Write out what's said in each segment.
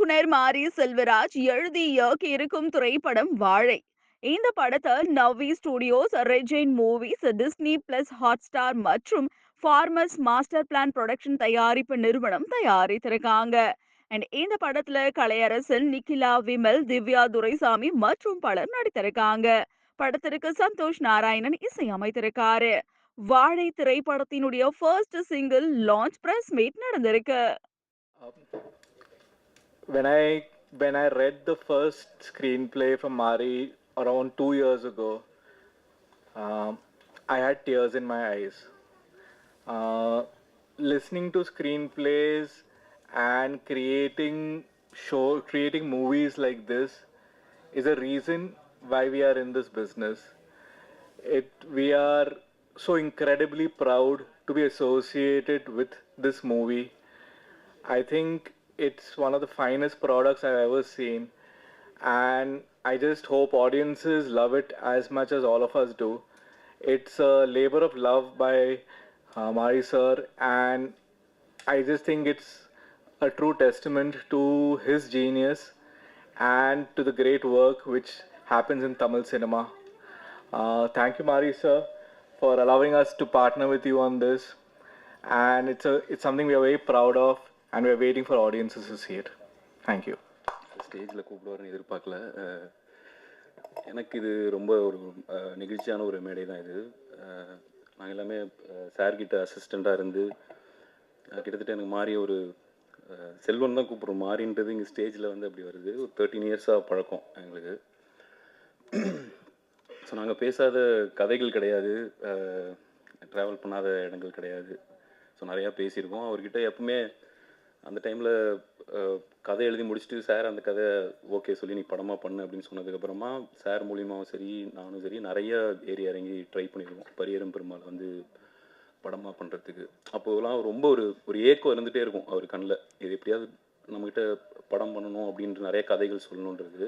இயக்குனர் மாரி செல்வராஜ் எழுதி இயக்கி இருக்கும் திரைப்படம் வாழை. இந்த படத்தை நவ்வி ஸ்டுடியோஸ் ரெஜெயின் movies Disney plus Hotstar மற்றும் ஃபார்மர்ஸ் மாஸ்டர் பிளான் ப்ரொடக்ஷன் தயாரிப்பு நிறுவனம் தயாரித்திருக்காங்க. அண்ட் இந்த படத்துல கலையரசன் நிக்கிலா விமல் திவ்யா துரைசாமி மற்றும் பலர் நடித்திருக்காங்க. படத்திற்கு சந்தோஷ் நாராயணன் இசையமைத்திருக்காரு. வாழை திரைப்படத்தினுடைய first single launch press meet நடந்திருக்கு. When I when I read the first screenplay from Mari around two years ago, um, I had tears in my eyes. Uh, listening to screenplays and creating show creating movies like this is a reason why we are in this business. It we are so incredibly proud to be associated with this movie. I think it's one of the finest products I've ever seen, and I just hope audiences love it as much as all of us do. It's a labor of love by uh, Mari sir, and I just think it's a true testament to his genius and to the great work which happens in Tamil cinema. Uh, thank you, Mari sir, for allowing us to partner with you on this, and it's a it's something we are very proud of, and we are for for audiences to thank you ஸ்டேஜில் கூப்பிடுவாருன்னு எதிர்பார்க்கல. எனக்கு இது ரொம்ப ஒரு நிகழ்ச்சியான நெகிழ்ச்சியான ஒரு மேடை தான் இது. நாங்கள் எல்லாமே சார்கிட்ட அசிஸ்டண்ட்டாக இருந்து கிட்டத்தட்ட எனக்கு மாறி ஒரு செல்வன் தான் கூப்பிட்றோம். மாறின்றது இங்கே ஸ்டேஜில் வந்து அப்படி வருது. ஒரு தேர்ட்டீன் இயர்ஸாக பழக்கம் எங்களுக்கு. ஸோ நாங்கள் பேசாத கதைகள் கிடையாது. ட்ராவல் பண்ணாத இடங்கள் கிடையாது. ஸோ நிறையா பேசியிருக்கோம். அவர்கிட்ட எப்பவுமே அந்த டைமில் கதை எழுதி முடிச்சுட்டு சார் அந்த கதை ஓகே சொல்லி நீ படமாக பண்ணு அப்படின்னு சொன்னதுக்கப்புறமா சார் மூலியமாகவும் சரி நானும் சரி நிறைய ஏறி இறங்கி ட்ரை பண்ணியிருக்கோம் பரியரும் பெருமாள் வந்து படமாக பண்ணுறதுக்கு அப்போலாம் ரொம்ப ஒரு ஒரு ஏக்கம் இருந்துகிட்டே இருக்கும் அவர் கண்ணில் இது எப்படியாவது நம்மக்கிட்ட படம் பண்ணணும் அப்படின்ற நிறைய கதைகள் சொல்லணுன்றது.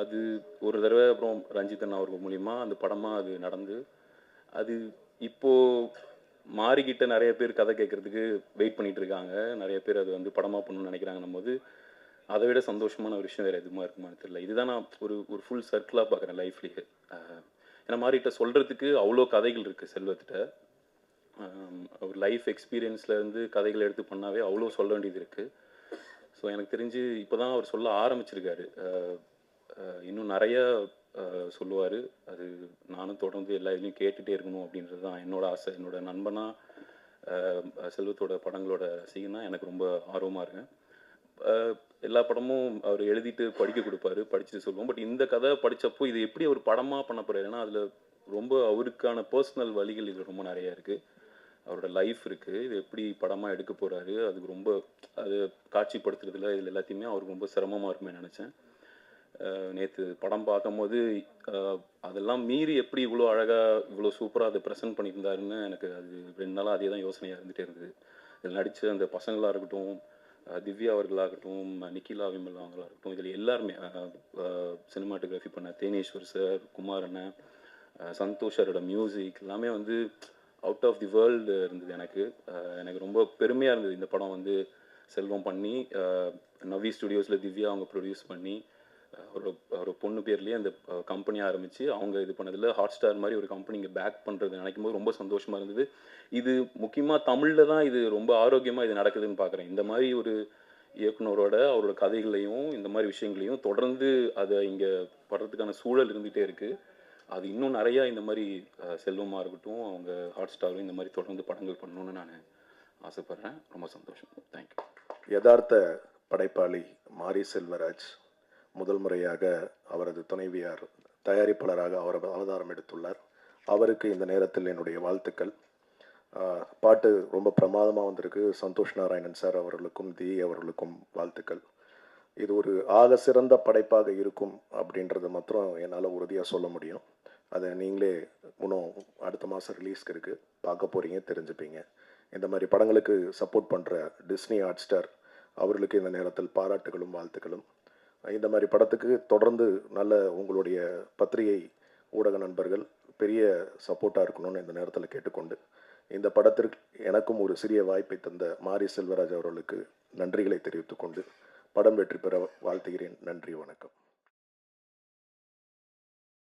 அது ஒரு தடவை அப்புறம் ரஞ்சித் அண்ணா அவர்கள் மூலிமா அந்த படமாக அது நடந்து அது இப்போது மாறிக்கிட்ட நிறைய பேர் கதை கேட்கறதுக்கு வெயிட் பண்ணிகிட்டு இருக்காங்க நிறைய பேர் அது வந்து படமாக பண்ணணும்னு நினைக்கிறாங்கன்னும் போது அதை விட சந்தோஷமான ஒரு விஷயம் வேறு எதுவுமா இருக்குமான்னு தெரியல. இதுதான் நான் ஒரு ஒரு ஃபுல் சர்க்கிளாக பார்க்குறேன் லைஃப்லேயே ஏன்னா மாறிட்ட சொல்கிறதுக்கு அவ்வளோ கதைகள் இருக்குது செல்வத்திட்ட. அவர் ஒரு லைஃப் எக்ஸ்பீரியன்ஸ்லேருந்து கதைகள் எடுத்து பண்ணாவே அவ்வளோ சொல்ல வேண்டியது இருக்குது ஸோ எனக்கு தெரிஞ்சு இப்போ தான் அவர் சொல்ல ஆரம்பிச்சிருக்காரு. இன்னும் நிறைய சொல்லுவார். அது நானும் தொடர்ந்து எல்லா இதுலேயும் கேட்டுகிட்டே இருக்கணும் அப்படின்றது தான் என்னோட ஆசை. என்னோட நண்பனா செல்வத்தோட படங்களோட ரசிகனா எனக்கு ரொம்ப ஆர்வமாக இருக்கேன். எல்லா படமும் அவர் எழுதிட்டு படிக்க கொடுப்பாரு படிச்சுட்டு சொல்லுவோம். பட் இந்த கதை படித்தப்போ இது எப்படி அவர் படமாக பண்ண போகிறார் ஏன்னா அதில் ரொம்ப அவருக்கான பர்சனல் வழிகள் இது ரொம்ப நிறையா இருக்குது அவரோட லைஃப் இருக்குது இது எப்படி படமாக எடுக்க போகிறாரு அதுக்கு ரொம்ப அது காட்சிப்படுத்துறதுல இதில் எல்லாத்தையுமே அவருக்கு ரொம்ப சிரமமாக இருக்குமே நினச்சேன். நேற்று படம் பார்க்கும்போது அதெல்லாம் மீறி எப்படி இவ்வளோ அழகாக இவ்வளோ சூப்பராக அதை ப்ரெசென்ட் பண்ணியிருந்தாருன்னு எனக்கு அது ரெண்டு நாளாக அதே தான் யோசனையாக இருந்துகிட்டே இருந்தது. இதில் நடித்த அந்த பசங்களாக இருக்கட்டும் திவ்யா அவர்களாகட்டும் நிக்கிலா விமல் அவங்களா இருக்கட்டும் இதில் எல்லாருமே சினிமாட்டோகிராஃபி பண்ண தேனேஸ்வர் சார் குமார் அண்ணன் சந்தோஷரோட மியூசிக் எல்லாமே வந்து அவுட் ஆஃப் தி வேர்ல்டு இருந்தது எனக்கு. எனக்கு ரொம்ப பெருமையாக இருந்தது. இந்த படம் வந்து செல்வம் பண்ணி நவி ஸ்டுடியோஸில் திவ்யா அவங்க ப்ரொடியூஸ் பண்ணி ஒரு ஒரு பொண்ணு பேர்லேயே அந்த கம்பெனி ஆரம்பித்து அவங்க இது பண்ணதில் ஹாட் ஸ்டார் மாதிரி ஒரு கம்பெனி இங்கே பேக் பண்ணுறது நினைக்கும் போது ரொம்ப சந்தோஷமாக இருந்தது. இது முக்கியமாக தமிழில் தான் இது ரொம்ப ஆரோக்கியமாக இது நடக்குதுன்னு பார்க்குறேன் இந்த மாதிரி ஒரு இயக்குனரோட அவரோட கதைகளையும் இந்த மாதிரி விஷயங்களையும் தொடர்ந்து அதை இங்கே படுறதுக்கான சூழல் இருந்துகிட்டே இருக்குது அது இன்னும் நிறையா இந்த மாதிரி செல்வமாக இருக்கட்டும் அவங்க ஹாட் ஸ்டாரும் இந்த மாதிரி தொடர்ந்து படங்கள் பண்ணணும்னு நான் ஆசைப்பட்றேன். ரொம்ப சந்தோஷம். தேங்க்யூ யதார்த்த படைப்பாளி மாரி செல்வராஜ் முதல் முறையாக அவரது துணைவியார் தயாரிப்பாளராக அவர் அவதாரம் எடுத்துள்ளார். அவருக்கு இந்த நேரத்தில் என்னுடைய வாழ்த்துக்கள். பாட்டு ரொம்ப பிரமாதமாக வந்திருக்கு. சந்தோஷ் நாராயணன் சார் அவர்களுக்கும் தி அவர்களுக்கும் வாழ்த்துக்கள். இது ஒரு ஆக சிறந்த படைப்பாக இருக்கும் அப்படின்றத மாத்திரம் என்னால் உறுதியாக சொல்ல முடியும். அதை நீங்களே இன்னும் அடுத்த மாதம் ரிலீஸ்க்கு இருக்குது பார்க்க போகிறீங்க தெரிஞ்சுப்பீங்க. இந்த மாதிரி படங்களுக்கு சப்போர்ட் பண்ணுற டிஸ்னி ஹாட் ஸ்டார் அவர்களுக்கு இந்த நேரத்தில் பாராட்டுகளும் வாழ்த்துக்களும். இந்த மாதிரி படத்துக்கு தொடர்ந்து நல்ல உங்களுடைய பத்திரிகை ஊடக நண்பர்கள் பெரிய சப்போர்ட்டாக இருக்கணும்னு இந்த நேரத்தில் கேட்டுக்கொண்டு இந்த படத்திற்கு எனக்கும் ஒரு சிறிய வாய்ப்பை தந்த மாரி செல்வராஜ் அவர்களுக்கு நன்றிகளை தெரிவித்துக்கொண்டு படம் வெற்றி பெற வாழ்த்துகிறேன். நன்றி வணக்கம்.